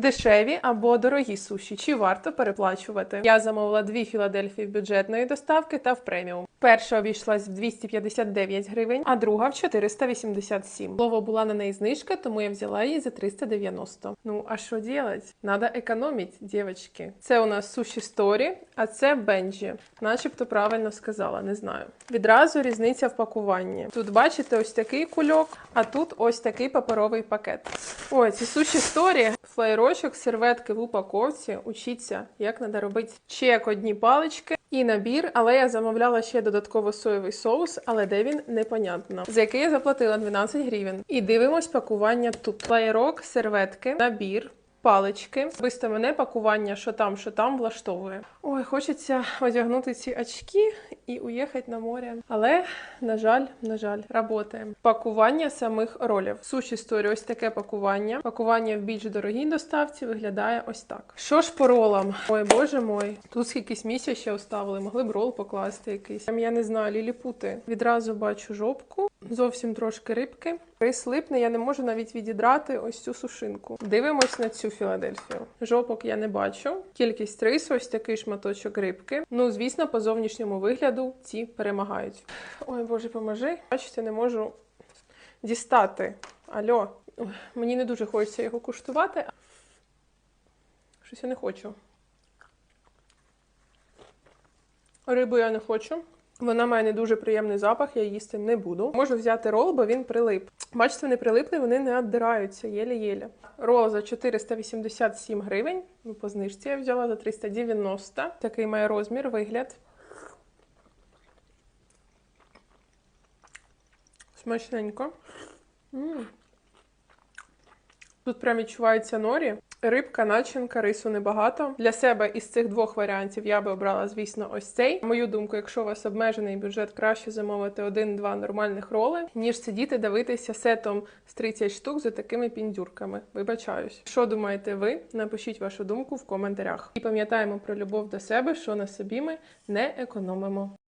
Дешеві або дорогі суші, чи варто переплачувати? Я замовила дві Філадельфії бюджетної доставки та в преміум. Перша обійшлась в 259 гривень, а друга в 487. Слово була на неї знижка, тому я взяла її за 390. Ну а що делать? Надо економить, дівчатки. Це у нас суші сторі, а це бенджі. Начебто правильно сказала, не знаю. Відразу різниця в пакуванні. Тут бачите ось такий кульок, а тут ось такий паперовий пакет. Ой, ці суші сторі, флеєрочок, серветки в упаковці. Учіться, як треба робити чек одні палички і набір, але я замовляла ще додатково соєвий соус, але де він непонятно. За який я заплатила 12 гривень. І дивимось пакування тут. флаєрок, серветки, набір. Палички, Особисто мене пакування, що там, що там влаштовує. Ой, хочеться одягнути ці очки і уїхати на море. Але, на жаль, на жаль, работаємо. Пакування самих ролів. Суші сторі, ось таке пакування. Пакування в більш дорогій доставці виглядає ось так. Що ж по ролам? Ой, боже мой, тут скільки місця ще оставили, могли б рол покласти якийсь. Я не знаю, ліліпути. Відразу бачу жопку, зовсім трошки рибки. Рис липне, я не можу навіть відідрати ось цю сушинку. Дивимось на цю Філадельфію. Жопок я не бачу. Кількість рису, ось такий шматочок рибки. Ну, звісно, по зовнішньому вигляду ці перемагають. Ой, боже, поможи. Бачите, не можу дістати. Альо, мені не дуже хочеться його куштувати. Щось я не хочу. Рибу я не хочу. Вона має не дуже приємний запах, я їсти не буду. Можу взяти рол, бо він прилип. Бачите, вони прилипли, вони не віддираються, єлі-єлі. Рол за 487 гривень. Ну, по знижці я взяла за 390. Такий має розмір, вигляд. Смачненько. М. Тут прям відчувається норі. Рибка, начинка, рису небагато. Для себе із цих двох варіантів я би обрала, звісно, ось цей. Мою думку, якщо у вас обмежений бюджет, краще замовити один-два нормальних роли, ніж сидіти дивитися сетом з 30 штук за такими піндюрками. Вибачаюсь. Що думаєте ви? Напишіть вашу думку в коментарях. І пам'ятаємо про любов до себе, що на собі ми не економимо.